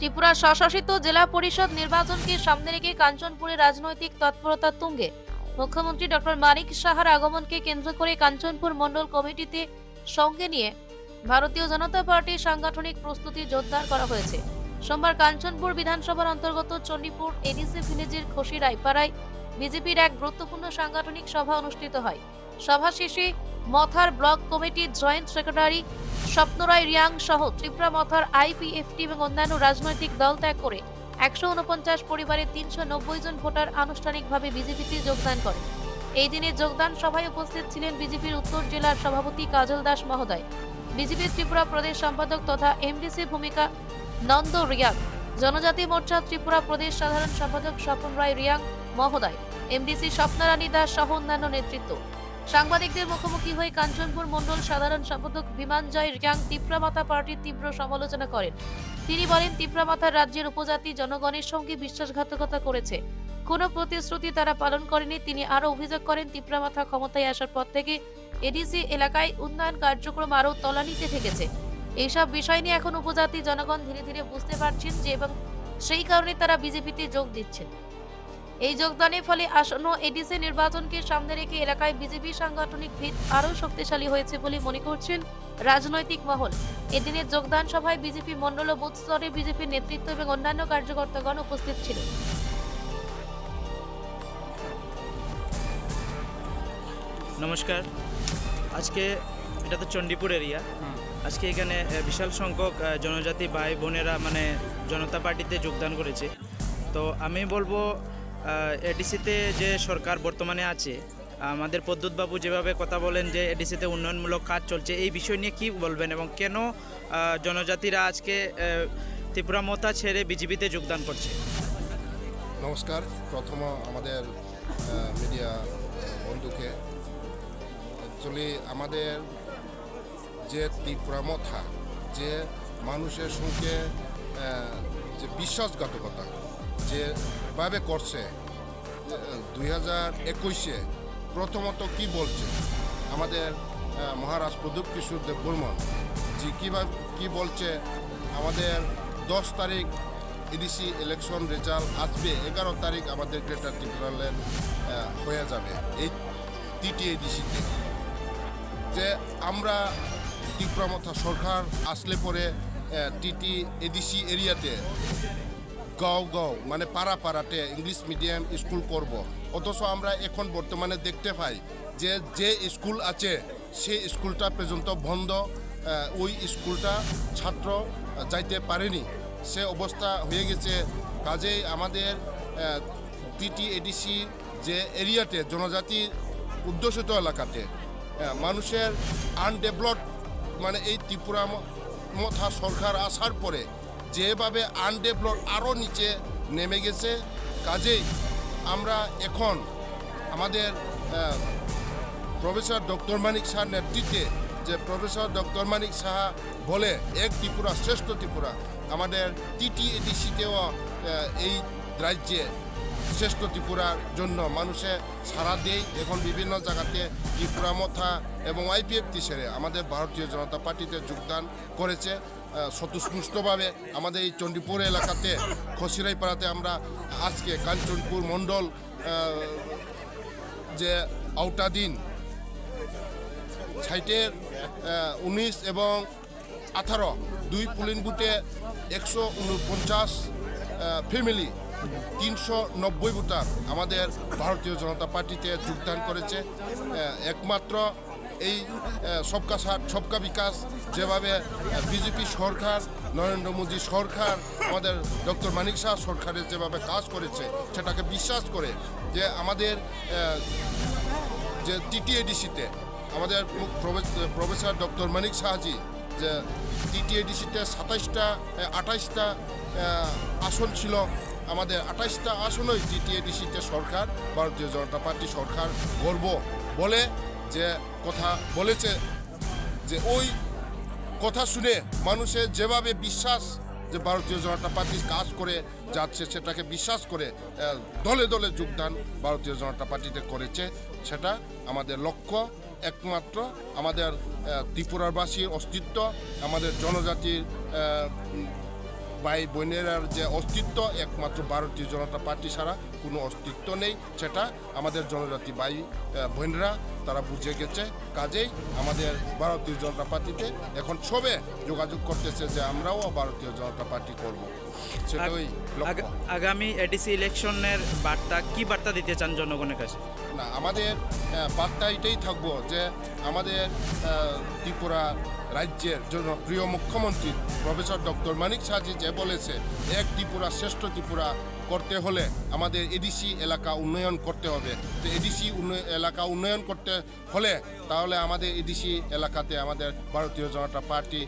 ত্রিপুরা স্বশাসিত জেলা পরিষদ নির্বাচনকে সামনে রেখে কাঞ্চনপুরে রাজনৈতিক তৎপরতা তুঙ্গে। মুখ্যমন্ত্রী ডক্টর মানিক সাহার আগমনকে কেন্দ্র করে কাঞ্চনপুর মন্ডল কমিটিতে সঙ্গে নিয়ে ভারতীয় জনতা পার্টির সাংগঠনিক প্রস্তুতি জোরদার করা হয়েছে। সোমবার কাঞ্চনপুর বিধানসভার অন্তর্গত চণ্ডীপুর এডিসি ভিলেজের খসি রায়পাড়ায় বিজেপির এক গুরুত্বপূর্ণ সাংগঠনিক সভা অনুষ্ঠিত হয়। সভা শেষে মথার ব্লক কমিটির জয়েন্ট সেক্রেটারি স্বপ্নরায় রিয়াং সহ ত্রিপুরা মথার আইপিএফটি এবং অন্যান্য রাজনৈতিক দল ত্যাগ করে একশো উনপঞ্চাশ পরিবারের তিনশো নব্বই জন ভোটার আনুষ্ঠানিকভাবে বিজেপিতে যোগদান করে এই দিনে যোগদান সভায় উপস্থিত ছিলেন বিজেপির উত্তর জেলার সভাপতি কাজল দাস মহোদয়। বিজেপির ত্রিপুরা প্রদেশ সম্পাদক তথা এমডিসি ভূমিকা নন্দ রিয়াং। জনজাতি মোর্চা ত্রিপুরা প্রদেশ সাধারণ সম্পাদক স্বপন রায় রিয়াং মহোদয়। এমডিসি স্বপ্নারানী দাস সহ অন্যান্য নেতৃত্ব। সাংবাদিকদের মুখোমুখি হয়ে কাঞ্চনপুর মন্ডল সাধারণ সম্পাদক বিমানজয় রিয়াং তিপ্রামাতা পার্টির তীব্র সমালোচনা করেন। তিনি বলেন তিপ্রামাতার রাজ্যের উপজাতি জনগণের সঙ্গে বিশ্বাসঘাতকতা করেছে। কোনো প্রতিশ্রুতি তারা পালন করেনি। তিনি আরও অভিযোগ করেন, তিপ্রামাথা ক্ষমতায় আসার পর থেকে এডিসি এলাকায় উন্নয়ন কার্যক্রম আরও তলানিতে থেকেছে। এইসব বিষয় নিয়ে এখন উপজাতি জনগণ ধীরে ধীরে বুঝতে পারছেন যে, এবং সেই কারণে তারা বিজেপিতে যোগ দিচ্ছেন। এই যোগদানের ফলে আসন্ন এডিসি নির্বাচনকে সামনে রেখে এলাকায় বিজেপি সাংগঠনিক ভিত আরও শক্তিশালী হয়েছে বলে মনে করছেন রাজনৈতিক মহল। এদিনের যোগদান সভায় বিজেপি মণ্ডল ও বুথ স্তরে বিজেপির নেতৃত্ব এবং অন্যান্য কার্যকর্তাগণ উপস্থিত ছিলেন। নমস্কার। আজকে এটা তো চণ্ডীপুর এরিয়া। আজকে এখানে বিশাল সংখ্যক জনজাতি ভাই বোনেরা মানে জনতা পার্টিতে যোগদান করেছে। তো আমি বলব এডিসিতে যে সরকার বর্তমানে আছে, আমাদের পদ্যুৎবাবু যেভাবে কথা বলেন যে এডিসিতে উন্নয়নমূলক কাজ চলছে, এই বিষয় নিয়ে কি বলবেন এবং কেন জনজাতিরা আজকে ত্রিপুরা মতা ছেড়ে বিজেপিতে যোগদান করছে? নমস্কার। প্রথম আমাদের মিডিয়া বন্ধুকে অ্যাকচুয়ালি আমাদের যে তীব্রামথা যে মানুষের সঙ্গে যে বিশ্বাসঘাতকতা যেভাবে করছে দুই হাজার একুশে প্রথমত কি বলছে? আমাদের মহারাজ প্রদীপ কিশোর দেব বর্মন যে কীভাবে কী বলছে? আমাদের দশ তারিখ ইডিসি ইলেকশন রেজাল্ট আসবে, এগারো তারিখ আমাদের গ্রেটার ত্রিপুরাল্যান্ড হয়ে যাবে এই টিটিএডিসিতে যে আমরা ত্রিপুরামথা সরকার আসলে পরে টিটি এডিসি এরিয়াতে গাঁও গাঁও মানে পাড়া পাড়াতে ইংলিশ মিডিয়াম স্কুল করব। অথচ আমরা এখন বর্তমানে দেখতে পাই যে যে স্কুল আছে সেই স্কুলটা পর্যন্ত বন্ধ ওই স্কুলটা ছাত্র যাইতে পারেনি। সে অবস্থা হয়ে গেছে। কাজেই আমাদের টিটি এডিসি যে এরিয়াতে, জনজাতি উদ্দেশিত এলাকাতে মানুষের আনডেভেলপ মানে এই ত্রিপুরা মথা সরকার আসার পরে যেভাবে আনডেভেলপ আরও নিচে নেমে গেছে, কাজেই আমরা এখন আমাদের প্রফেসর ডক্টর মানিক শাহ নেতৃত্বে যে প্রফেসর ডক্টর মানিক সাহা বলে এক ত্রিপুরা শ্রেষ্ঠ ত্রিপুরা, আমাদের টিটিএডিসিতেও এই রাজ্যে শ্রেষ্ঠ ত্রিপুরার জন্য মানুষে সারা দেয়। এখন বিভিন্ন জায়গাতে ত্রিপুরা মথা এবং আইপিএফটি সেরে আমাদের ভারতীয় জনতা পার্টিতে যোগদান করেছে। স্বতঃস্ফূর্তভাবে আমাদের এই চণ্ডীপুর এলাকাতে, খসিরাইপাড়াতে আমরা আজকে কাঞ্চনপুর মণ্ডল যে আউটা দিন সাইটের উনিশ এবং আঠারো, দুই পুলিং বুথে একশো উনপঞ্চাশ ফ্যামিলি তিনশো নব্বই ভোটার আমাদের ভারতীয় জনতা পার্টিতে যোগদান করেছে। একমাত্র এই সবকা সাথ, সবকা বিকাশ যেভাবে বিজেপি সরকার, নরেন্দ্র মোদী সরকার, আমাদের ডক্টর মানিক শাহ সরকারের যেভাবে কাজ করেছে, সেটাকে বিশ্বাস করে যে আমাদের যে টিটিএডিসিতে আমাদের প্রফেসর ডক্টর মানিক শাহজি যে টিটিএডিসিতে সাতাইশটা আঠাইশটা আসন ছিল আমাদের আঠাইশটা আসনই টিটিএডিসিতে সরকার, ভারতীয় জনতা পার্টি সরকার গর্ব বলে যে কথা বলেছে, যে ওই কথা শুনে মানুষের যেভাবে বিশ্বাস যে ভারতীয় জনতা পার্টি কাজ করে যাচ্ছে, সেটাকে বিশ্বাস করে দলে দলে যোগদান ভারতীয় জনতা পার্টিতে করেছে, সেটা আমাদের লক্ষ্য একমাত্র আমাদের ত্রিপুরাবাসীর অস্তিত্ব, আমাদের জনজাতির ভাই বোনেরার যে অস্তিত্ব একমাত্র ভারতীয় জনতা পার্টি ছাড়া কোনো অস্তিত্ব নেই। সেটা আমাদের জনজাতি ভাই বোনেরা তারা বুঝে গেছে। কাজেই আমাদের ভারতীয় জনতা পার্টিতে এখন সবে যোগাযোগ করতেছে যে আমরাও ভারতীয় জনতা পার্টি করব। সেটাই আগামী এডিসি ইলেকশনের বার্তা কি বার্তা দিতে চান জনগণের কাছে? না আমাদের বার্তা এটাই থাকব যে আমাদের ত্রিপুরা রাজ্যের জন্য প্রিয় মুখ্যমন্ত্রী প্রফেসর ডক্টর মানিক সাহাজি যে বলেছে, এক ত্রিপুরা শ্রেষ্ঠ ত্রিপুরা করতে হলে আমাদের এডিসি এলাকা উন্নয়ন করতে হবে। তো এডিসি এলাকা উন্নয়ন করতে হলে তাহলে আমাদের এডিসি এলাকাতে আমাদের ভারতীয় জনতা পার্টি